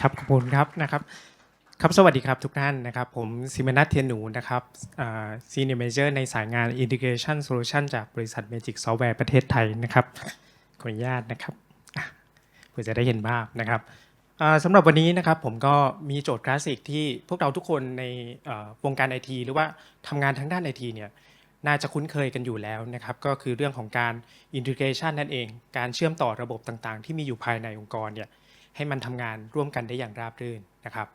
ครับขอบคุณครับนะครับครับสวัสดีครับทุกท่านนะครับ ผมซิมนัทเทียนหนูนะครับซีเนียร์เมเจอร์ในสายงาน Integration Solution จากบริษัท Magic Software ประเทศไทยนะครับขออนุญาตนะครับเพื่อจะได้เห็นภาพนะครับสำหรับวันนี้นะครับผมก็มีโจทย์คลาสสิกที่พวกเราทุกคนในวงการไอทีหรือว่าทำงานทางด้านไอทีเนี่ยน่าจะคุ้นเคยกันอยู่แล้วนะครับ ก็คือเรื่องของการ Integration นั่นเอง การเชื่อมต่อระบบต่างๆ ที่มีอยู่ภายในองค์กรเนี่ย ให้มันทำงานร่วมกันได้อย่างราบรื่นนะครับ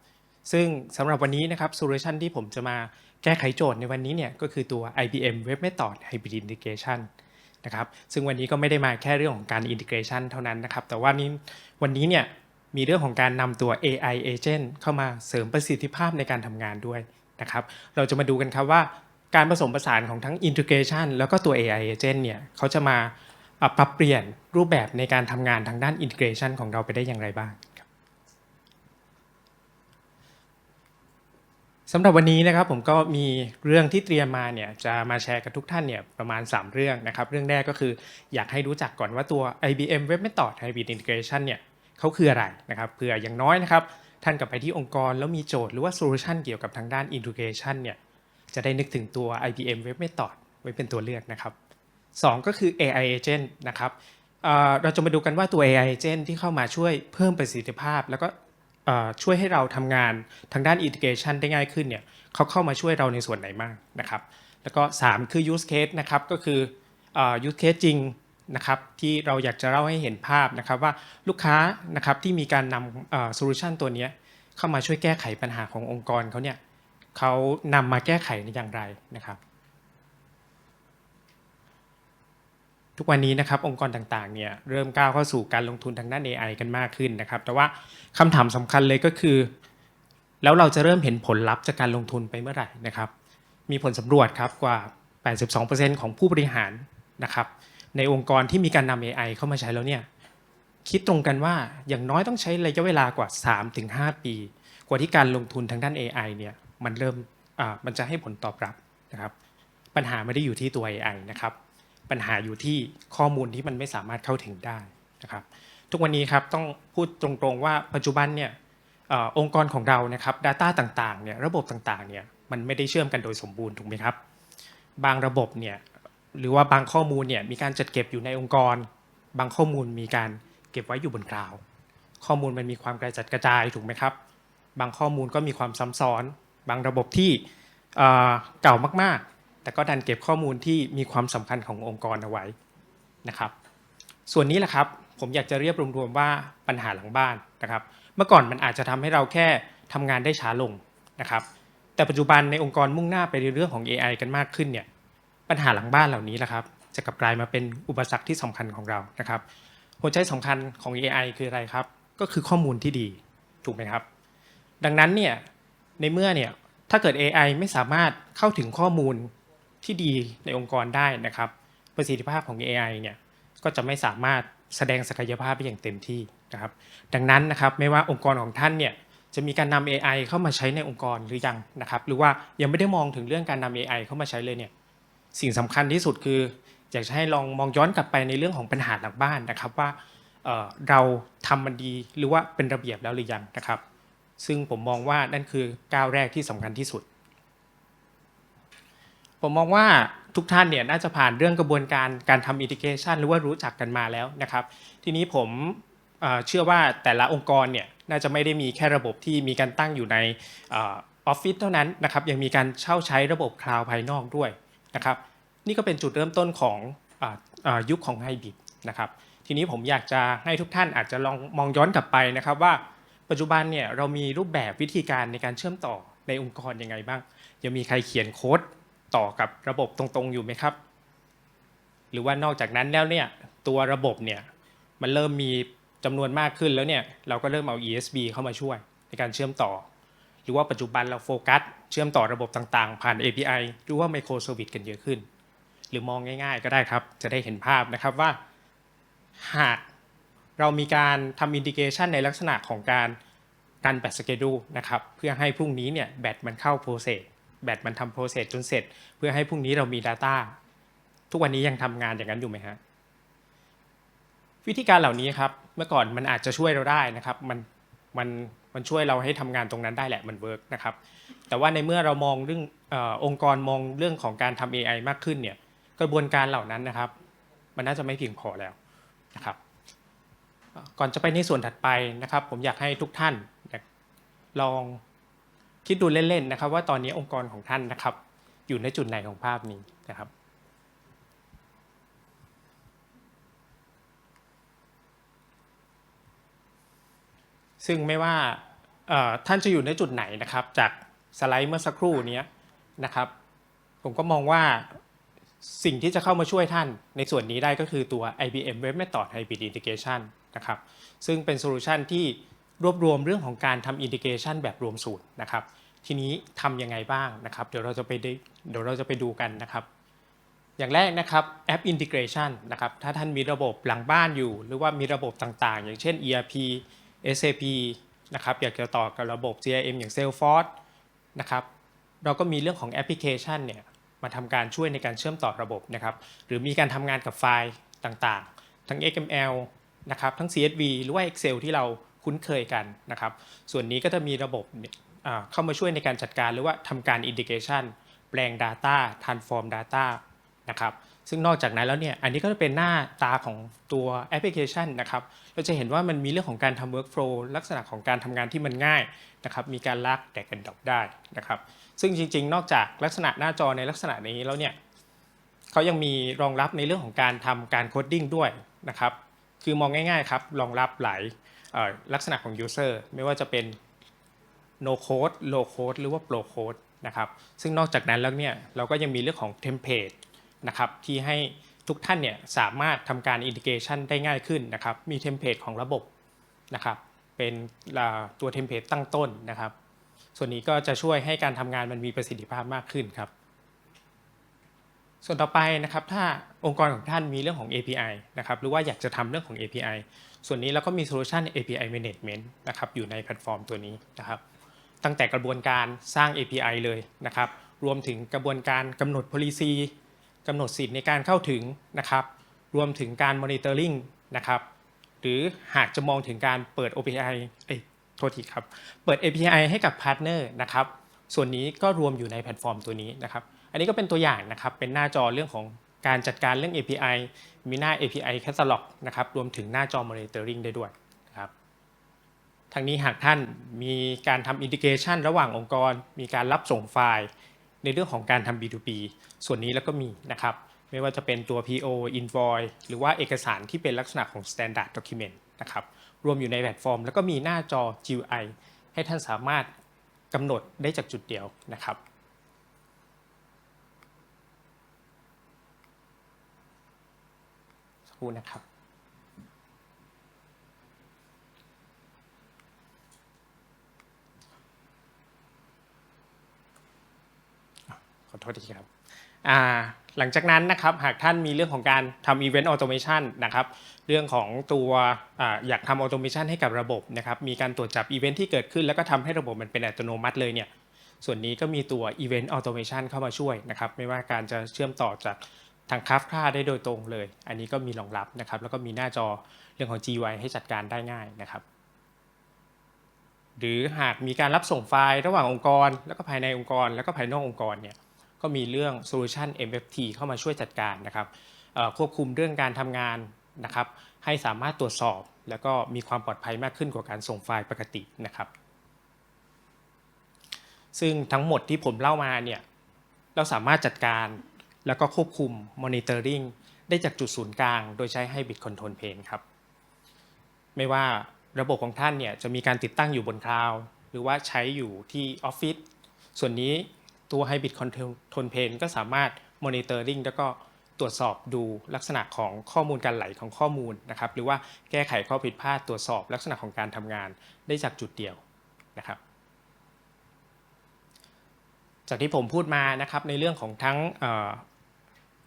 ซึ่งสำหรับวันนี้นะครับโซลูชันที่ผมจะมาแก้ไขโจทย์ในวันนี้เนี่ยก็คือตัว IBM Web Method Hybrid Integration นะครับซึ่งวันนี้ก็ไม่ได้มาแค่เรื่องของการ integration เท่านั้นนะครับ แต่ว่านี้วันนี้เนี่ยมีเรื่องของการนำตัว AI agent เข้ามาเสริมประสิทธิภาพในการทำงานด้วยนะครับ เราจะมาดูกันครับว่าการผสมผสานของทั้ง integration แล้วก็ตัว AI agent เนี่ยเขาจะมา ปรับเปลี่ยนรูปแบบในการทำงานทางด้านอินทิเกรชันของเราไปได้อย่างไรบ้างครับสำหรับวันนี้นะครับผมก็มีเรื่องที่เตรียมมาเนี่ยจะมาแชร์กับทุกท่านเนี่ยประมาณ 3 เรื่องนะครับ เรื่องแรกก็คืออยากให้รู้จักก่อนว่าตัว IBM Web Method Hybrid Integration เนี่ยเขาคืออะไรนะครับเผื่ออย่างน้อยนะครับ ท่านกลับไปที่องค์กรแล้วมีโจทย์หรือว่าโซลูชันเกี่ยวกับทางด้าน Integration เนี่ยจะได้นึกถึงตัว IBM Web Method ไว้เป็นตัวเลือกนะครับ สองก็คือ AI agent นะครับเเราจะมาดูกันว่าตัว AI agent ที่เข้ามาช่วยเพิ่มประสิทธิภาพ แล้วก็ช่วยให้เราทำงานทางด้าน integration ได้ง่ายขึ้นเนี่ยเขาเข้ามาช่วยเราในส่วนไหนบ้างนะครับแล้วก็ 3 คือ use case นะครับก็คืออ use case จริงนะครับที่เราอยากจะเล่าให้เห็นภาพนะครับว่าลูกค้านะครับที่มีการนำโซลูชันตัวนี้เข้ามาช่วยแก้ไขปัญหาขององค์กรเขาเนี่ยเขานำมาแก้ไขในอย่างไรนะครับ ทุกวันนี้นะครับองค์กรต่างๆเนี่ยเริ่มก้าวเข้าสู่การลงทุนทางด้าน AI กันมากขึ้นนะครับ แต่ว่าคำถามสำคัญเลยก็คือ แล้วเราจะเริ่มเห็นผลลัพธ์จากการลงทุนไปเมื่อไหร่นะครับ มีผลสำรวจครับกว่า 82%ของผู้บริหารนะครับ ในองค์กรที่มีการนำ AI เข้ามาใช้แล้วเนี่ยคิดตรงกันว่าอย่างน้อยต้องใช้ระยะเวลากว่า 3-5 ปี กว่าที่การลงทุนทางด้าน AI เนี่ยมันเริ่มอ่ามันจะให้ผลตอบรับนะครับ ปัญหาไม่ได้อยู่ที่ตัว AI นะครับ ปัญหาอยู่ที่ข้อมูลที่มันไม่สามารถเข้าถึงได้นะครับทุกวันนี้ครับต้องพูดตรงๆว่าปัจจุบันเนี่ยอองค์กรของเรานะครับ Data ต่างๆเนี่ยระบบต่างๆเนี่ยมันไม่ได้เชื่อมกันโดยสมบูรณ์ถูกไหมครับ บางระบบเนี่ยหรือว่าบางข้อมูลเนี่ยมีการจัดเก็บอยู่ในองค์กร บางข้อมูลมีการเก็บไว้อยู่บนคลาวข้อมูลมันมีความกระจัดกระจายถูกไหมครับ บางข้อมูลก็มีความซ้ำซ้อน บางระบบที่เอ่อเก่ามาก แต่ก็ดันเก็บข้อมูลที่มีความสำคัญขององค์กรเอาไว้นะครับ ส่วนนี้แหละครับผมอยากจะเรียบรวมๆว่าปัญหาหลังบ้านนะครับ เมื่อก่อนมันอาจจะทำให้เราแค่ทำงานได้ช้าลงนะครับ แต่ปัจจุบันในองค์กรมุ่งหน้าไปในเรื่องของ AI กันมากขึ้นเนี่ยปัญหาหลังบ้านเหล่านี้แหละครับ จะกลับกลายมาเป็นอุปสรรคที่สำคัญของเรานะครับ หัวใจสำคัญของ AI คืออะไรครับ ก็คือข้อมูลที่ดีถูกไหมครับ ดังนั้นเนี่ยในเมื่อเนี่ยถ้าเกิด AI ไม่สามารถเข้าถึงข้อมูล ที่ดีในองค์กรได้นะครับ ประสิทธิภาพของ AI เนี่ยก็จะไม่สามารถแสดงศักยภาพได้อย่างเต็มที่นะครับ ดังนั้นนะครับไม่ว่าองค์กรของท่านเนี่ยจะมีการนำ AI เข้ามาใช้ในองค์กรหรือยังนะครับ หรือว่ายังไม่ได้มองถึงเรื่องการนำ AI เข้ามาใช้เลยเนี่ยสิ่งสำคัญที่สุดคือ อยากจะให้ลองมองย้อนกลับไปในเรื่องของปัญหาหลังบ้านนะครับว่าเเราทำมันดีหรือว่าเป็นระเบียบแล้วหรือยังนะครับ ซึ่งผมมองว่านั่นคือก้าวแรกที่สำคัญที่สุด ผมมองว่าทุกท่านเนี่ยน่าจะผ่านเรื่องกระบวนการการทำอินทิเกชันหรือว่ารู้จักกันมาแล้วนะครับ ทีนี้ผมเชื่อว่าแต่ละองค์กรเนี่ยน่าจะไม่ได้มีแค่ระบบที่มีการตั้งอยู่ในออฟฟิศเท่านั้นนะครับยังมีการเช่าใช้ระบบคลาวด์ภายนอกด้วยนะครับนี่ก็เป็นจุดเริ่มต้นของออยุคของไฮบริดนะครับทีนี้ผมอยากจะให้ทุกท่านอาจจะลองมองย้อนกลับไปนะครับว่าปัจจุบันเนี่ยเรามีรูปแบบวิธีการในการเชื่อมต่อในองค์กรยังไงบ้างยังมีใครเขียนโค้ด ต่อกับระบบตรงๆอยู่ไหมครับ หรือว่านอกจากนั้นแล้วเนี่ยตัวระบบเนี่ยมันเริ่มมีจำนวนมากขึ้นแล้วเนี่ยเราก็เริ่มเอา ESB เข้ามาช่วยในการเชื่อมต่อ หรือว่าปัจจุบันเราโฟกัสเชื่อมต่อระบบต่างๆ ผ่าน API หรือว่า Microservice กันเยอะขึ้น หรือมองง่าย ๆ ก็ได้ครับ จะได้เห็นภาพนะครับว่า หากเรามีการทำอินทิเกชันในลักษณะของการการแบตสเกดูนะครับเพื่อให้พรุ่งนี้เนี่ยแบตมันเข้าโปรเซส แบตมันทำโปรเซสจนเสร็จ เพื่อให้พรุ่งนี้เรามี Data ทุกวันนี้ยังทำงานอย่างนั้นอยู่ไหมฮะวิธีการเหล่านี้ครับเมื่อก่อนมันอาจจะช่วยเราได้นะครับมันมันมันช่วยเราให้ทำงานตรงนั้นได้แหละมันเวิร์กนะครับแต่ว่าในเมื่อเรามองเรื่ององค์กรมองเรื่องของการทำ AI มากขึ้นเนี่ยกระบวนการเหล่านั้นนะครับ มันน่าจะไม่เพียงพอแล้วนะครับ ก่อนจะไปในส่วนถัดไปนะครับ ผมอยากให้ทุกท่านลอง คิดดูเล่นๆนะครับ ว่าตอนนี้องค์กรของท่านนะครับ อยู่ในจุดไหนของภาพนี้นะครับซึ่งไม่ว่าท่านจะอยู่ในจุดไหนนะครับ จากสไลด์เมื่อสักครู่นี้นะครับ ผมก็มองว่าสิ่งที่จะเข้ามาช่วยท่านในส่วนนี้ได้ก็คือตัว IBM Web Method Hybrid Integration นะครับ ซึ่งเป็นโซลูชันที่รวบรวมเรื่องของการทำอินทิเกชันแบบรวมสูตรนะครับ ทีนี้ทำยังไงบ้างนะครับ เดี๋ยวเราจะไปเดี๋ยวเราจะไปดูกันนะครับ อย่างแรกนะครับแอปอินทิเกชันนะครับถ้าท่านมีระบบหลังบ้านอยู่ หรือว่ามีระบบต่างๆ อย่างเช่น ERP SAP นะครับอยากจะต่อกับระบบ CRM อย่าง Salesforce นะครับเราก็มีเรื่องของแอปพลิเคชันเนี่ยมาทำการช่วยในการเชื่อมต่อระบบนะครับ หรือมีการทำงานกับไฟล์ต่างๆ ทั้ง XML นะครับทั้ง CSV หรือว่า Excel ที่เราคุ้นเคยกันนะครับ ส่วนนี้ก็จะมีระบบ เข้ามาช่วยในการจัดการหรือว่าทำการ Integration แปลง Data Transform Data นะครับซึ่งนอกจากนั้นแล้วเนี่ยอันนี้ก็จะเป็นหน้าตาของตัวแอปพลิเคชันนะครับเราจะเห็นว่ามันมีเรื่องของการทำ workflow ลักษณะของการทำงานที่มันง่ายนะครับมีการลากแดกกันดอกได้นะครับซึ่งจริงๆ นอกจากลักษณะหน้าจอในลักษณะนี้แล้วเนี่ยเขายังมีรองรับในเรื่องของการทำการโคดดิ้งด้วยนะครับคือมองง่ายๆครับรองรับหลายลักษณะของ user ไม่ว่าจะเป็น no code low code หรือว่า pro code นะครับ ซึ่งนอกจากนั้นแล้วเนี่ยเราก็ยังมีเรื่องของเทมเพลตนะครับที่ให้ทุกท่านเนี่ยสามารถทำการอินทิเกชันได้ง่ายขึ้นนะครับ มีเทมเพลตของระบบนะครับ เป็นตัวเทมเพลตตั้งต้นนะครับ ส่วนนี้ก็จะช่วยให้การทำงานมันมีประสิทธิภาพมากขึ้นครับ ส่วนต่อไปนะครับ ถ้าองค์กรของท่านมีเรื่องของ API นะครับ หรือว่าอยากจะทำเรื่องของ API ส่วนนี้เราก็มีโซลูชัน API Management นะครับ อยู่ในแพลตฟอร์มตัวนี้นะครับ ตั้งแต่กระบวนการสร้าง API เลยนะครับ รวมถึงกระบวนการกำหนด policy กำหนดสิทธิ์ในการเข้าถึงนะครับ รวมถึงการ monitoring นะครับ หรือหากจะมองถึงการเปิด API เอ้ยโทษทีครับ เปิด API ให้กับพาร์ทเนอร์นะครับ ส่วนนี้ก็รวมอยู่ในแพลตฟอร์มตัวนี้นะครับ อันนี้ก็เป็นตัวอย่างนะครับ เป็นหน้าจอเรื่องของการจัดการเรื่อง API มีหน้า API Catalog นะครับ รวมถึงหน้าจอ monitoring ได้ด้วย ทางนี้หากท่านมีการทำอินทิเกชันระหว่างองค์กร มีการรับส่งไฟล์ ในเรื่องของการทำ B2B ส่วนนี้แล้วก็มีนะครับ ไม่ว่าจะเป็นตัว PO Invoice หรือว่าเอกสารที่เป็นลักษณะของ Standard Document นะครับ รวมอยู่ในแพลตฟอร์ม แล้วก็มีหน้าจอ GUI ให้ท่านสามารถกำหนดได้จากจุดเดียวนะครับสักครู่นะครับ ข อโทษทีครับหลังจากนั้นนะครับหากท่านมีเรื่องของการทำ Event Automation นะครับเรื่องของตัวออยากทำ Automation ให้กับระบบนะครับมีการตรวจจับ Event ที่เกิดขึ้น แล้วก็ทำให้ระบบมันเป็นอัตโนมัติเลยเนี่ยส่วนนี้ก็มีตัว Event Automation เข้ามาช่วยนะครับไม่ว่าการจะเชื่อมต่อจากทาง Kafka ได้โดยตรงเลย อันนี้ก็มีรองรับนะครับแล้วก็มีหน้าจอเรื่องของ GUI ให้จัดการได้ง่ายนะครับหรือหากมีการรับส่งไฟล์ระหว่างองค์กร แล้วก็ภายในองค์กร แล้วก็ภายนอกองค์กรเนี่ย ก็มีเรื่อง Solution MFT เข้ามาช่วยจัดการนะครับควบคุมเรื่องการทำงานนะครับ ให้สามารถตรวจสอบ แล้วก็มีความปลอดภัยมากขึ้นกว่าการส่งไฟล์ปกตินะครับ ซึ่งทั้งหมดที่ผมเล่ามาเนี่ยเราสามารถจัดการแล้วก็ควบคุม Monitoring ได้จากจุดศูนย์กลาง โดยใช้ Hybrid Control Plane ครับ ไม่ว่าระบบของท่านเนี่ยจะมีการติดตั้งอยู่บนคลาวด์หรือว่าใช้อยู่ที่ออฟฟิศส่วนนี้ ตัว Hybrid Control Plane ก็สามารถ Monitoring แล้วก็ตรวจสอบดูลักษณะของข้อมูลการไหลของข้อมูลนะครับ หรือว่าแก้ไขข้อผิดพลาดตรวจสอบลักษณะของการทำงานได้จากจุดเดียวนะครับ จากที่ผมพูดมานะครับในเรื่องของทั้ง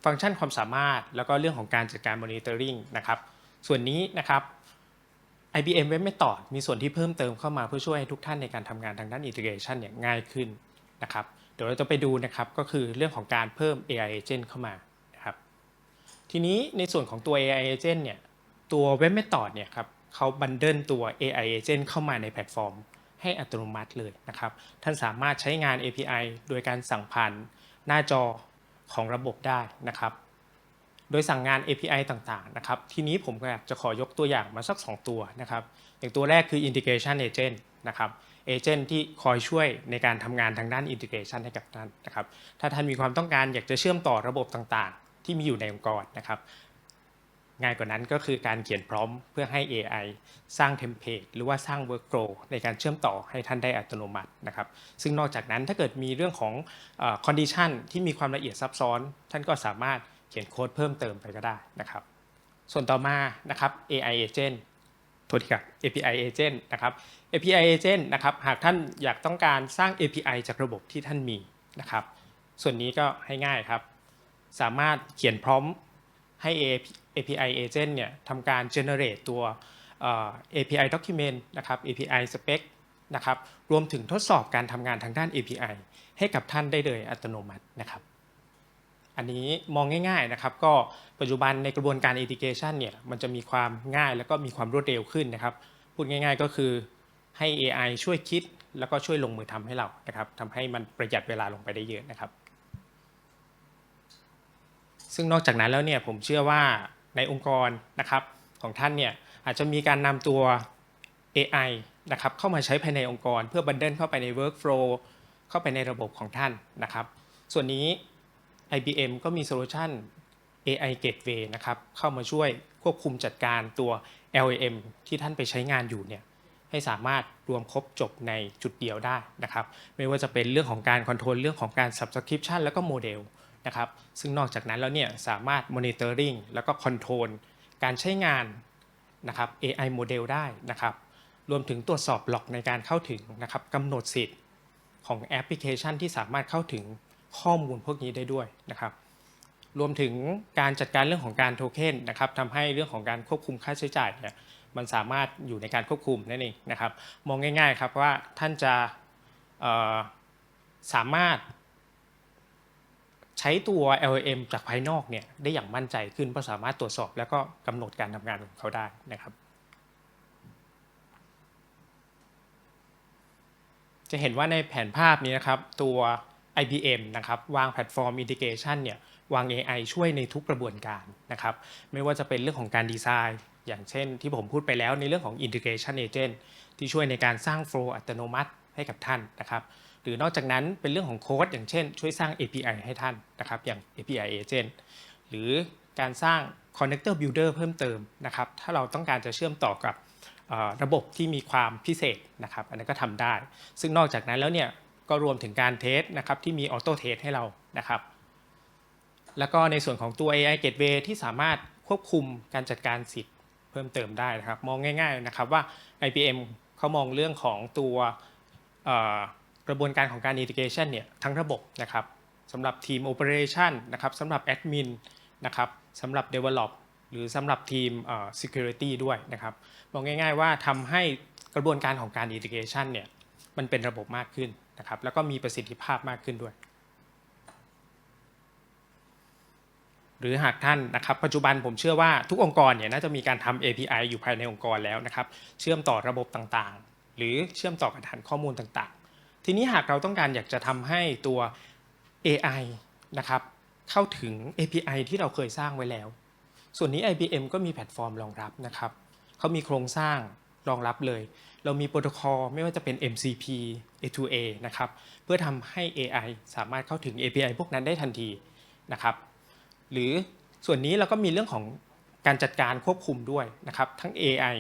ฟังก์ชันความสามารถ แล้วก็เรื่องของการจัดการ Monitoring นะครับ ส่วนนี้นะครับ IBM Web Method มีส่วนที่เพิ่มเติมเข้ามาเพื่อช่วยให้ทุกท่านในการทำงานทางด้าน integration เนี่ยง่ายขึ้นนะครับ เดี๋ยวเราจะไปดูนะครับก็คือเรื่องของการเพิ่ม AI agent เข้ามานะครับทีนี้ในส่วนของตัว AI agent เนี่ยตัว Web Method เนี่ยครับเขาบันเดิลตัว AI agent เข้ามาในแพลตฟอร์ม ให้อัตโนมัติเลยนะครับ ท่านสามารถใช้งาน API โดยการสั่งผ่านหน้าจอของระบบได้นะครับ โดยสั่งงาน API ต่างๆนะครับ ทีนี้ผมก็อยากจะขอยกตัวอย่างมาสัก 2 ตัวนะครับ อย่างตัวแรกคือ integration agent นะครับ agent ที่คอยช่วยในการทำงานทางด้าน integration ให้กับท่านนะครับ ถ้าท่านมีความต้องการอยากจะเชื่อมต่อระบบต่างๆ ที่มีอยู่ในองค์กรนะครับ ง่ายกว่านั้นก็คือการเขียนพร้อมเพื่อให้ AI สร้างเทมเพลตหรือว่าสร้าง workflow ในการเชื่อมต่อให้ท่านได้อัตโนมัตินะครับ ซึ่งนอกจากนั้นถ้าเกิดมีเรื่องของเอ่อ condition ที่มีความละเอียดซับซ้อน ท่านก็สามารถเขียนโค้ดเพิ่มเติมไปก็ได้นะครับ ส่วนต่อมานะครับ AI agent ทษทีครับ API agent นะครับ API agent นะครับหากท่านอยากต้องการสร้าง API จากระบบที่ท่านมีนะครับส่วนนี้ก็ให้ง่ายครับ สามารถเขียนพร้อมให้ API agent เนี่ยทำการ generate ตัว API document นะครับ API spec นะครับรวมถึงทดสอบการทำงานทางด้าน API ให้กับท่านได้เลยอัตโนมัตินะครับ อันนี้มองง่ายๆนะครับก็ปัจจุบันในกระบวนการ integration เนี่ยมันจะมีความง่ายแล้วก็มีความรวดเร็วขึ้นนะครับพูดง่าย ๆ ก็คือให้ AI ช่วยคิดแล้วก็ช่วยลงมือทำให้เรานะครับทำให้มันประหยัดเวลาลงไปได้เยอะนะครับ ซึ่งนอกจากนั้นแล้วเนี่ยผมเชื่อว่าในองค์กรนะครับของท่านเนี่ยอาจจะมีการนำตัว AI นะครับเข้ามาใช้ภายในองค์กร เพื่อบันเดิลเข้าไปใน workflow เข้าไปในระบบของท่านนะครับ ส่วนนี้ IBM ก็มีโซลูชัน AI Gateway นะครับ เข้ามาช่วยควบคุมจัดการตัว LAM ที่ท่านไปใช้งานอยู่เนี่ยให้สามารถรวมครบจบในจุดเดียวได้นะครับ ไม่ว่าจะเป็นเรื่องของการคอนโทรลเรื่องของการ subscription แล้วก็โมเดลนะครับ ซึ่งนอกจากนั้นแล้วเนี่ยสามารถ monitoring แล้วก็ control การใช้งานนะครับ AI โมเดลได้นะครับ รวมถึงตรวจสอบล็อกในการเข้าถึงนะครับกำหนดสิทธิ์ของแอปพลิเคชันที่สามารถเข้าถึง ข้อมูลพวกนี้ได้ด้วยนะครับ รวมถึงการจัดการเรื่องของการโทเค็นนะครับทำให้เรื่องของการควบคุมค่าใช้จ่ายเนี่ยมันสามารถอยู่ในการควบคุมนั่นเองนะครับ มองง่ายๆครับว่าท่านจะสามารถใช้ตัว LLM จากภายนอกเนี่ยได้อย่างมั่นใจขึ้นเพราะสามารถตรวจสอบ แล้วก็กำหนดการทำงานของเขาได้นะครับ จะเห็นว่าในแผนภาพนี้นะครับตัว IBM นะครับวางแพลตฟอร์ม Integration เนี่ยวาง AI ช่วยในทุกกระบวนการนะครับไม่ว่าจะเป็นเรื่องของการดีไซน์ อย่างเช่นที่ผมพูดไปแล้วในเรื่องของ Integration Agent ที่ช่วยในการสร้างโฟล์อัตโนมัติให้กับท่านนะครับหรือนอกจากนั้นเป็นเรื่องของโค้ดอย่างเช่น ช่วยสร้าง API ให้ท่านนะครับอย่าง API Agent หรือการสร้าง Connector Builder เพิ่มเติมนะครับถ้าเราต้องการจะเชื่อมต่อกับระบบที่มีความพิเศษนะครับอันนั้นก็ทำได้ ซึ่งนอกจากนั้นแล้วเนี่ย ก็รวมถึงการเทสนะครับที่มีออโต้เทสให้เรานะครับ แล้วก็ในส่วนของตัว AI Gateway ที่สามารถควบคุมการจัดการสิทธิ์เพิ่มเติมได้นะครับ มองง่าย ๆนะครับว่า IBM เขามองเรื่องของตัวกระบวนการของการ integration เนี่ยทั้งระบบนะครับสำหรับทีม operation นะครับสำหรับ admin นะครับสำหรับ develop หรือสำหรับทีม security ด้วยนะครับมองง่าย ๆ ว่าทำให้กระบวนการของการ integration เนี่ยมันเป็นระบบมากขึ้น นะครับแล้วก็มีประสิทธิภาพมากขึ้นด้วย หรือหากท่านนะครับปัจจุบันผมเชื่อว่าทุกองค์กรเนี่ยน่าจะมีการทำ API อยู่ภายในองค์กรแล้วนะครับเชื่อมต่อระบบต่างๆ หรือเชื่อมต่อกับฐานข้อมูลต่างๆ ทีนี้หากเราต้องการอยากจะทำให้ตัว AI นะครับเข้าถึง API ที่เราเคยสร้างไว้แล้ว ส่วนนี้ IBM ก็มีแพลตฟอร์มรองรับนะครับเขามีโครงสร้าง รองรับเลย เรามีโปรโตคอลไม่ว่าจะเป็น MCP A2A นะครับ เพื่อทำให้ AI สามารถเข้าถึง API พวกนั้นได้ทันทีนะครับ หรือส่วนนี้เราก็มีเรื่องของการจัดการควบคุมด้วยนะครับ ทั้ง AI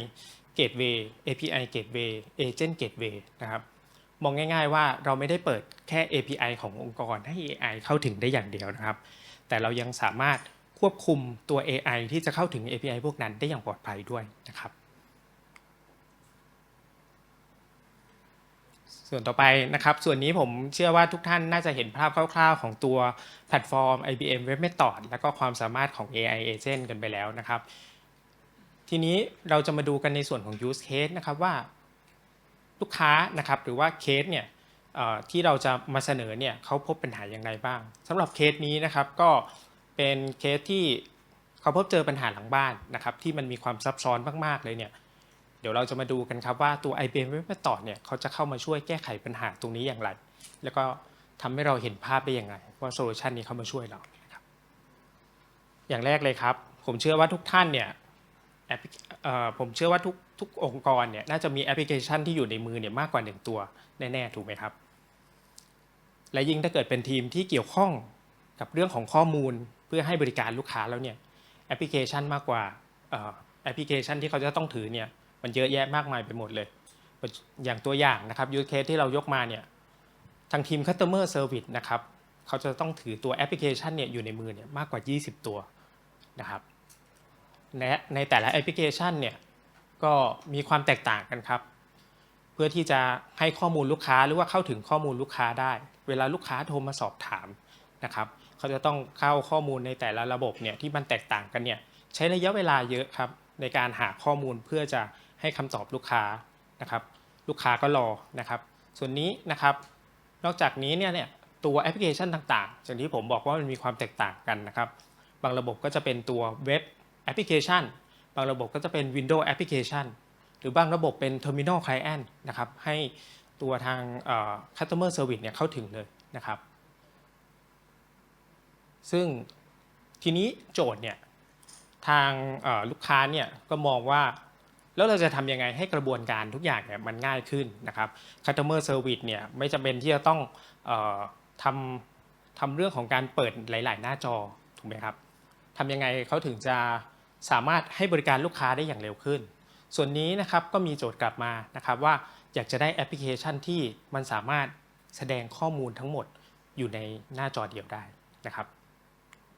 Gateway API Gateway Agent Gateway นะครับ มองง่ายๆว่าเราไม่ได้เปิดแค่ API ขององค์กรให้ AI เข้าถึงได้อย่างเดียวนะครับ แต่เรายังสามารถควบคุมตัว AI ที่จะเข้าถึง API พวกนั้นได้อย่างปลอดภัยด้วยนะครับ ส่วนต่อไปนะครับ ส่วนนี้ผมเชื่อว่าทุกท่านน่าจะเห็นภาพคร่าวๆ ของตัวแพลตฟอร์ม IBM Web Method และก็ความสามารถของ AI Agent กันไปแล้วนะครับ ทีนี้เราจะมาดูกันในส่วนของ use case นะครับว่าลูกค้านะครับหรือว่าเคสเนี่ยที่เราจะมาเสนอเนี่ยเขาพบปัญหาอย่างไรบ้างสำหรับเคสนี้นะครับก็เป็นเคสที่เขาพบเจอปัญหาหลังบ้านนะครับที่มันมีความซับซ้อนมากๆเลยเนี่ย ดี๋ยวเราจะมาดูกันครับว่าตัว IBM Web Method เนี่ยเขาจะเข้ามาช่วยแก้ไขปัญหาตรงนี้อย่างไร แล้วก็ทำให้เราเห็นภาพได้ยังไงว่าโซลูชันนี้เข้ามาช่วยเราครับอย่างแรกเลยครับ ผมเชื่อว่าทุกท่านเนี่ยผมเชื่อว่าทุกทุกองค์กรเนี่ยน่าจะมีแอปพลิเคชันที่อยู่ในมือเนี่ยมากกว่าหนึ่งตัวแน่ๆถูกไหมครับ และยิ่งถ้าเกิดเป็นทีมที่เกี่ยวข้องกับเรื่องของข้อมูลเพื่อให้บริการลูกค้าแล้วเนี่ยแอปพลิเคชันมากกว่าแอปพลิเคชันที่เขาจะต้องถือเนี่ย มันเยอะแยะมากมายไปหมดเลย อย่างตัวอย่างนะครับยูเคสที่เรายกมาเนี่ยทางทีม Customer Service นะครับเขาจะต้องถือตัวแอปพลิเคชันเนี่ยอยู่ในมือเนี่ยมากกว่า 20 ตัวนะครับและในแต่ละแอปพลิเคชันเนี่ยก็มีความแตกต่างกันครับ เพื่อที่จะให้ข้อมูลลูกค้าหรือว่าเข้าถึงข้อมูลลูกค้าได้ เวลาลูกค้าโทรมาสอบถามนะครับเขาจะต้องเข้าข้อมูลในแต่ละระบบเนี่ยที่มันแตกต่างกันเนี่ยใช้ระยะเวลาเยอะครับในการหาข้อมูลเพื่อจะ ให้คำตอบลูกค้านะครับ ลูกค้าก็รอนะครับ ส่วนนี้นะครับ นอกจากนี้เนี่ยเนี่ยตัวแอปพลิเคชันต่างๆอย่างที่ผมบอกว่ามันมีความแตกต่างกันนะครับ บางระบบก็จะเป็นตัวเว็บแอปพลิเคชัน บางระบบก็จะเป็น Windows แอปพลิเคชันหรือบางระบบเป็น Terminal Client นะครับ ให้ตัวทาง Customer Service เนี่ยเข้าถึงเลยนะครับ ซึ่งทีนี้โจทย์เนี่ยทางลูกค้าเนี่ยก็มองว่า แล้วเราจะทำยังไงให้กระบวนการทุกอย่างเนี่ยมันง่ายขึ้นนะครับ Customer Service เนี่ยไม่จำเป็นที่จะต้องเออทำทำเรื่องของการเปิดหลาย ๆ หน้าจอถูกไหมครับทำยังไงเขาถึงจะสามารถให้บริการลูกค้าได้อย่างเร็วขึ้น ส่วนนี้นะครับก็มีโจทย์กลับมานะครับว่าอยากจะได้แอปพลิเคชันที่มันสามารถแสดงข้อมูลทั้งหมดอยู่ในหน้าจอเดียวได้นะครับ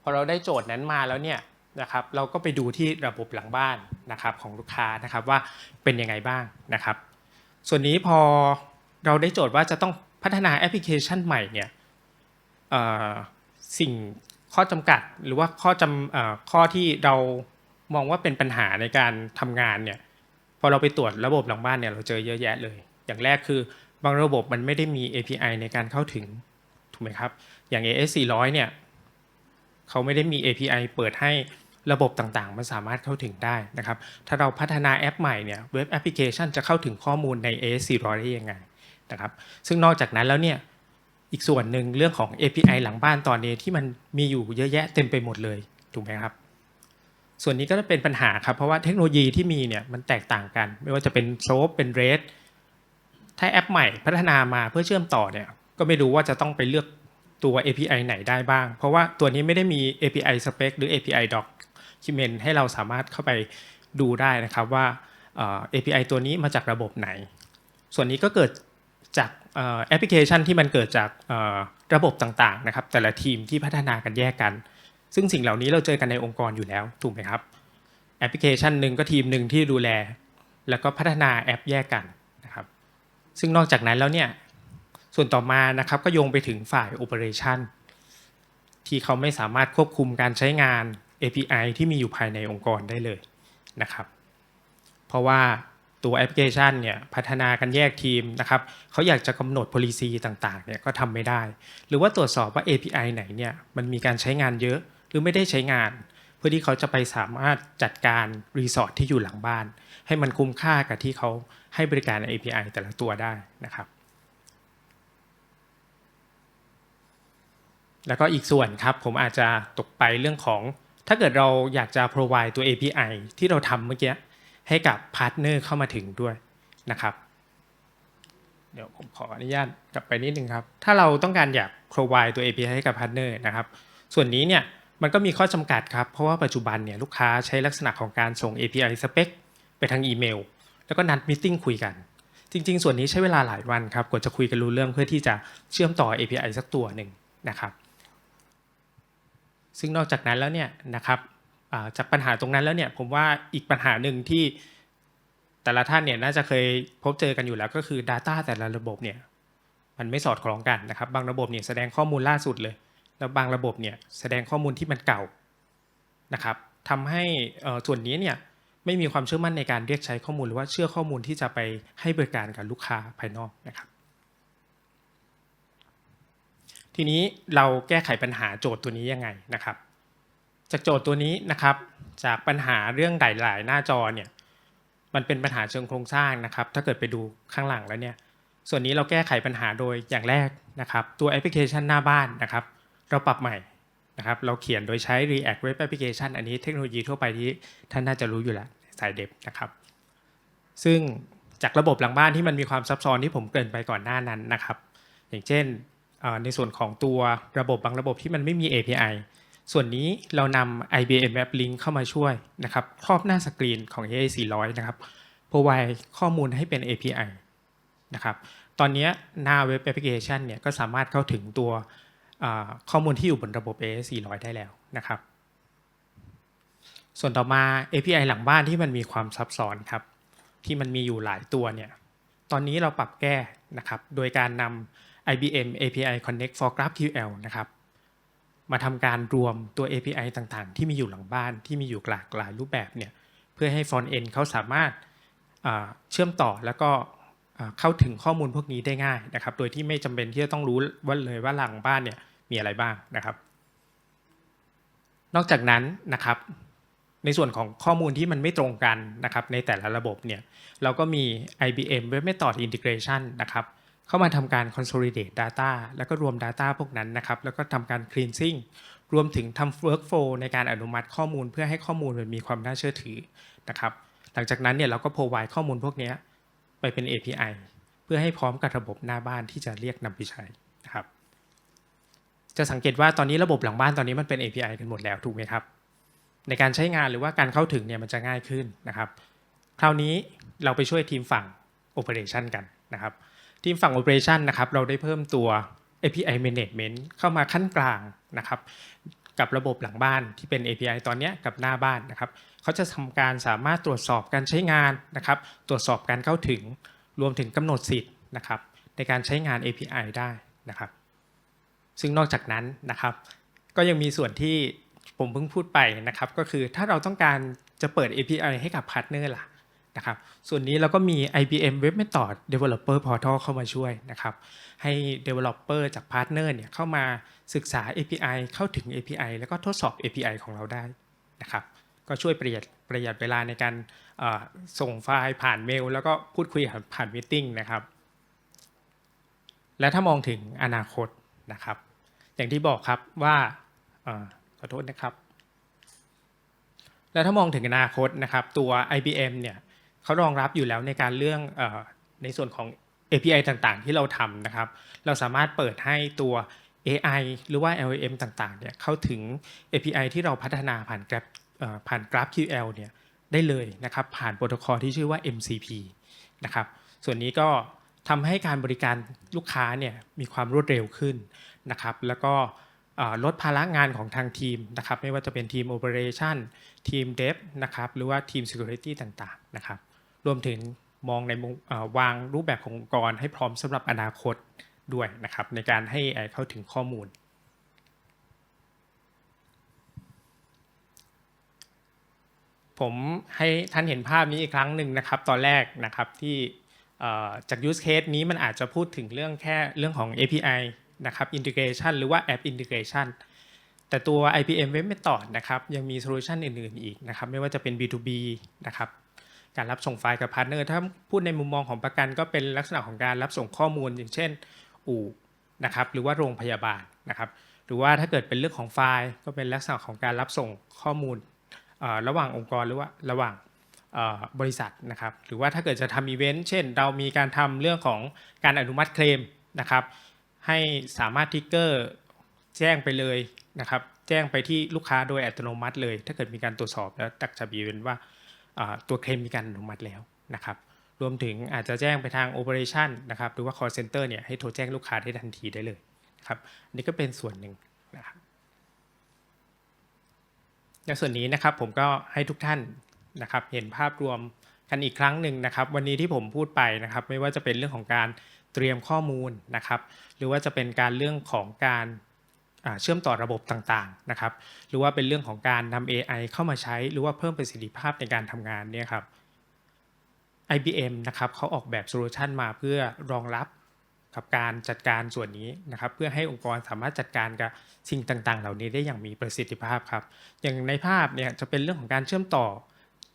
พอเราได้โจทย์นั้นมาแล้วเนี่ย นะครับเราก็ไปดูที่ระบบหลังบ้านนะครับของลูกค้านะครับว่าเป็นยังไงบ้างนะครับ ส่วนนี้พอเราได้โจทย์ว่าจะต้องพัฒนาแอปพลิเคชันใหม่เนี่ยสิ่งข้อจำกัดหรือว่าข้อจำข้อที่เรามองว่าเป็นปัญหาในการทำงานเนี่ยพอเราไปตรวจระบบหลังบ้านเนี่ยเราเจอเยอะแยะเลย อย่างแรกคือบางระบบมันไม่ได้มี API ในการเข้าถึงถูกไหมครับ อย่าง AS 400เนี่ยเขาไม่ได้มี API เปิดให้ ระบบต่างๆ มันสามารถเข้าถึงได้นะครับ ถ้าเราพัฒนาแอปใหม่เนี่ยเว็บแอปพลิเคชันจะเข้าถึงข้อมูลใน AS400 ได้ยังไงนะครับ ซึ่งนอกจากนั้นแล้วเนี่ยอีกส่วนหนึ่งเรื่องของ API หลังบ้านตอนนี้ที่มันมีอยู่เยอะแยะเต็มไปหมดเลยถูกไหมครับ ส่วนนี้ก็จะเป็นปัญหาครับ เพราะว่าเทคโนโลยีที่มีเนี่ยมันแตกต่างกัน ไม่ว่าจะเป็นโซฟเป็นเรดถ้าแอปใหม่พัฒนามาเพื่อเชื่อมต่อเนี่ยก็ไม่รู้ว่าจะต้องไปเลือกตัว API ไหนได้บ้าง เพราะว่าตัวนี้ไม่ได้มี API spec หรือ API document ให้เราสามารถเข้าไปดูได้นะครับว่า API ตัวนี้มาจากระบบไหน ส่วนนี้ก็เกิดจากแอปพลิเคชันที่มันเกิดจากระบบต่างๆนะครับ แต่ละทีมที่พัฒนากันแยกกัน ซึ่งสิ่งเหล่านี้เราเจอกันในองค์กรอยู่แล้วถูกไหมครับแอปพลิเคชันหนึ่งก็ทีมหนึ่งที่ดูแล แล้วก็พัฒนาแอปแยกกันนะครับ ซึ่งนอกจากนั้นแล้วเนี่ยส่วนต่อมานะครับก็โยงไปถึงฝ่าย Operation ที่เขาไม่สามารถควบคุมการใช้งาน API ที่มีอยู่ภายในองค์กรได้เลยนะครับ เพราะว่าตัวแอปพลิเคชันเนี่ยพัฒนากันแยกทีมนะครับเขาอยากจะกำหนด policy ต่างๆเนี่ยก็ทำไม่ได้ หรือว่าตรวจสอบว่า API ไหนเนี่ยมันมีการใช้งานเยอะหรือไม่ได้ใช้งาน เพื่อที่เขาจะไปสามารถจัดการรีสอร์ทที่อยู่หลังบ้าน ให้มันคุ้มค่ากับที่เขาให้บริการใน API แต่ละตัวได้นะครับแล้วก็อีกส่วนครับผมอาจจะตกไปเรื่องของ ถ้าเกิดเราอยากจะ provide ตัว API ที่เราทำเมื่อกี้ให้กับพาร์ทเนอร์เข้ามาถึงด้วยนะครับ เดี๋ยวผมขออนุญาตกลับไปนิดนึงครับ ถ้าเราต้องการอยาก provide ตัว API ให้กับพาร์ทเนอร์นะครับ ส่วนนี้เนี่ยมันก็มีข้อจำกัดครับ เพราะว่าปัจจุบันเนี่ยลูกค้าใช้ลักษณะของการส่ง API spec ไปทางอีเมล แล้วก็นัดมิ팅คุยกัน จริง ๆ ส่วนนี้ใช้เวลาหลายวันครับกว่าจะคุยกันรู้เรื่องเพื่อที่จะเชื่อมต่อ API สักตัวหนึ่งนะครับ ซึ่งนอกจากนั้นแล้วเนี่ยนะครับจากปัญหาตรงนั้นแล้วเนี่ยผมว่าอีกปัญหาหนึ่งที่แต่ละท่านเนี่ยน่าจะเคยพบเจอกันอยู่แล้วก็คือ Data แต่ละระบบเนี่ยมันไม่สอดคล้องกันนะครับ บางระบบเนี่ยแสดงข้อมูลล่าสุดเลย แล้วบางระบบเนี่ยแสดงข้อมูลที่มันเก่านะครับทำให้ส่วนนี้เนี่ยไม่มีความเชื่อมั่นในการเรียกใช้ข้อมูลหรือว่าเชื่อข้อมูลที่จะไปให้บริการกับลูกค้าภายนอกนะครับ ทีนี้เราแก้ไขปัญหาโจทย์ตัวนี้ยังไงนะครับ จากโจทย์ตัวนี้นะครับ จากปัญหาเรื่องหลายๆหน้าจอเนี่ยมันเป็นปัญหาเชิงโครงสร้างนะครับ ถ้าเกิดไปดูข้างหลังแล้วเนี่ยส่วนนี้เราแก้ไขปัญหาโดยอย่างแรกนะครับ ตัวแอปพลิเคชันหน้าบ้านนะครับ เราปรับใหม่นะครับเราเขียนโดยใช้ React Web Application อันนี้เทคโนโลยีทั่วไปที่ท่านน่าจะรู้อยู่แล้วสายเด็บนะครับ ซึ่งจากระบบหลังบ้านที่มันมีความซับซ้อนที่ผมเกริ่นไปก่อนหน้านั้นนะครับ อย่างเช่น ส่วนของตัวระบบบางระบบที่มันไม่มี API ส่วนนี้เรานำ IBM Web Link เข้ามาช่วยนะครับครอบหน้าสกรีนของ AI 400 นะครับ provide ข้อมูลให้เป็น API นะครับตอนนี้หน้าเว็บแอปพลิเคชันเนี่ยก็สามารถเข้าถึงตัวข้อมูลที่อยู่บนระบบ AI 400 ได้แล้วนะครับ ส่วนต่อมา API หลังบ้านที่มันมีความซับซ้อนครับที่มันมีอยู่หลายตัวเนี่ยตอนนี้เราปรับแก้นะครับโดยการนำ IBM API Connect for GraphQL นะครับมาทำการรวมตัว API ต่างๆ ที่มีอยู่หลังบ้านที่มีอยู่หลากหลายรูปแบบเนี่ยเพื่อให้ Front End เขาสามารถาเชื่อมต่อแล้วก็เข้าถึงข้อมูลพวกนี้ได้ง่ายนะครับ โดยที่ไม่จำเป็นที่จะต้องรู้ว่าเลยว่าหลังบ้านเนี่ยมีอะไรบ้างนะครับ นอกจากนั้นนะครับในส่วนของข้อมูลที่มันไม่ตรงกันนะครับในแต่ละระบบเนี่ยเราก็มี IBM Web Method Integration นะครับ เข้ามาทำการ consolidate data แล้วก็รวม data พวกนั้นนะครับ แล้วก็ทำการ cleansing รวมถึงทำ workflow ในการอนุมัติข้อมูลเพื่อให้ข้อมูลมันมีความน่าเชื่อถือนะครับ หลังจากนั้นเนี่ยเราก็ provide ข้อมูลพวกนี้ไปเป็น API เพื่อให้พร้อมกับระบบหน้าบ้านที่จะเรียกนำไปใช้นะครับ จะสังเกตว่าตอนนี้ระบบหลังบ้านตอนนี้มันเป็น API กันหมดแล้วถูกไหมครับ ในการใช้งานหรือว่าการเข้าถึงเนี่ยมันจะง่ายขึ้นนะครับ คราวนี้เราไปช่วยทีมฝั่ง Operation กันนะครับ ทีมฝั่ง Operation นะครับเราได้เพิ่มตัว API Management เข้ามาขั้นกลางนะครับกับระบบหลังบ้านที่เป็น API ตอนนี้กับหน้าบ้านนะครับเขาจะทำการสามารถตรวจสอบการใช้งานนะครับตรวจสอบการเข้าถึงรวมถึงกำหนดสิทธิ์นะครับในการใช้งาน API ได้นะครับ ซึ่งนอกจากนั้นนะครับ ก็ยังมีส่วนที่ผมเพิ่งพูดไปนะครับ ก็คือถ้าเราต้องการจะเปิด API ให้กับพาร์ทเนอร์ล่ะ นะครับส่วนนี้เราก็มี IBM Web Method Developer Portal เข้ามาช่วยนะครับให้ Developer จากพาร์ทเนอร์เนี่ยเข้ามาศึกษา API เข้าถึง API แล้วก็ทดสอบ API ของเราได้นะครับก็ช่วยประหยัดประหยัดเวลาในการส่งไฟล์ผ่านเมล แล้วก็พูดคุยผ่านมิ팅นะครับและถ้ามองถึงอนาคตนะครับอย่างที่บอกครับว่าอขอโทษนะครับ แล้วถ้ามองถึงอนาคตนะครับตัว IBM เนี่ย เขารองรับอยู่แล้วในการเรื่องอในส่วนของ API ต่างๆ ที่เราทำนะครับ เราสามารถเปิดให้ตัว AI หรือว่า LLM ต่างๆเนี่ยเข้าถึง API ที่เราพัฒนาผ่าน Graph เอ่อผ่าน GraphQL เนี่ยได้เลยนะครับผ่านโปรโตคอลที่ชื่อว่า MCP นะครับส่วนนี้ก็ทำให้การบริการลูกค้าเนี่ยมีความรวดเร็วขึ้นนะครับแล้วก็ลดภาระงานของทางทีมนะครับไม่ว่าจะเป็นทีม Operation ทีม Dev นะครับหรือว่าทีม Security ต่างๆนะครับ รวมถึงมองในมุมวางรูปแบบขององค์กรให้พร้อมสำหรับอนาคตด้วยนะครับในการให้เข้าถึงข้อมูล ผมให้ท่านเห็นภาพนี้อีกครั้งหนึ่งนะครับ ตอนแรกนะครับที่จาก use case นี้มันอาจจะพูดถึงเรื่องแค่เรื่องของ API นะครับ integration หรือว่า app integration แต่ตัว IBM Web Method นะครับยังมีโซลูชันอื่นๆอีกนะครับไม่ว่าจะเป็น B2B นะครับ การรับส่งไฟล์กับพาร์ทเนอร์ ถ้าพูดในมุมมองของประกันก็เป็นลักษณะของการรับส่งข้อมูล อย่างเช่น อู่นะครับหรือว่าโรงพยาบาลนะครับ หรือว่าถ้าเกิดเป็นเรื่องของไฟล์ก็เป็นลักษณะของการรับส่งข้อมูลระหว่างองค์กรหรือว่าระหว่างบริษัทนะครับ หรือว่าถ้าเกิดจะทำอีเวนต์เช่น เรามีการทำเรื่องของการอนุมัติเคลมนะครับ ให้สามารถทิกเกอร์แจ้งไปเลยนะครับ แจ้งไปที่ลูกค้าโดยอัตโนมัติเลย ถ้าเกิดมีการตรวจสอบแล้วตักจะบีเวนว่า ตัวเคลมมีการอนุมัติแล้วนะครับรวมถึงอาจจะแจ้งไปทาง Operation นะครับหรือว่า Call Center เนี่ยให้โทรแจ้งลูกค้าได้ทันทีได้เลยนะครับอันนี้ก็เป็นส่วนหนึ่งนะครับในส่วนนี้นะครับผมก็ให้ทุกท่านนะครับเห็นภาพรวมกันอีกครั้งหนึ่งนะครับ วันนี้ที่ผมพูดไปนะครับ ไม่ว่าจะเป็นเรื่องของการเตรียมข้อมูลนะครับ หรือว่าจะเป็นการเรื่องของการ เชื่อมต่อระบบต่างๆนะครับหรือว่าเป็นเรื่องของการนำ AI เข้ามาใช้ หรือว่าเพิ่มประสิทธิภาพในการทำงานเนี่ยครับ IBM นะครับเขาออกแบบโซลูชันมาเพื่อรองรับกับการจัดการส่วนนี้นะครับ เพื่อให้องค์กรสามารถจัดการกับสิ่งต่างๆ เหล่านี้ได้อย่างมีประสิทธิภาพครับ อย่างในภาพเนี่ยจะเป็นเรื่องของการเชื่อมต่อ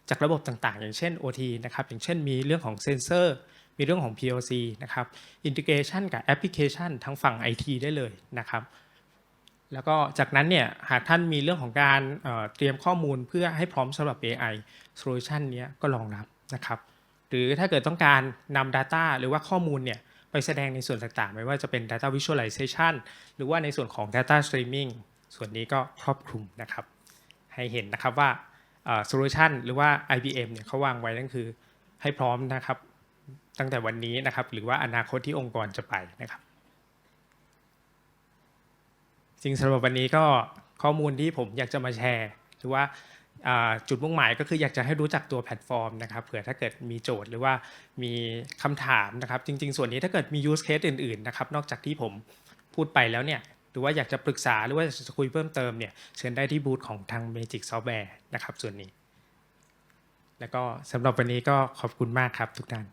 จากระบบต่างๆ อย่างเช่น OT นะครับ อย่างเช่นมีเรื่องของเซนเซอร์ มีเรื่องของ PLC นะครับอินทิเกชันกับแอปพลิเคชันทั้งฝั่ง IT ได้เลยนะครับ แล้วก็จากนั้นเนี่ยหากท่านมีเรื่องของการเตรียมข้อมูลเพื่อให้พร้อมสำหรับ AI solution เนี้ยก็รองรับนะครับ หรือถ้าเกิดต้องการนำ Data หรือว่าข้อมูลเนี่ยไปแสดงในส่วนต่างๆ ไม่ว่าจะเป็น Data Visualization หรือว่าในส่วนของ Data Streaming ส่วนนี้ก็ครอบคลุมนะครับ ให้เห็นนะครับว่าโซลูชันหรือว่า IBM เนี่ยเขาวางไว้นั่นคือให้พร้อมนะครับ ตั้งแต่วันนี้นะครับ หรือว่าอนาคตที่องค์กรจะไปนะครับ จริงสำหรับวันนี้ก็ข้อมูลที่ผมอยากจะมาแชร์ หรือว่าจุดมุ่งหมายก็คืออยากจะให้รู้จักตัวแพลตฟอร์มนะครับเผื่อถ้าเกิดมีโจทย์หรือว่ามีคำถามนะครับ จริง ๆ ส่วนนี้ถ้าเกิดมี use case อื่นๆนะครับนอกจากที่ผมพูดไปแล้วเนี่ยหรือว่าอยากจะปรึกษาหรือว่าจะคุยเพิ่มเติมเนี่ยเชิญได้ที่บูธของทาง Magic Software นะครับส่วนนี้ แล้วก็สำหรับวันนี้ก็ขอบคุณมากครับทุกท่าน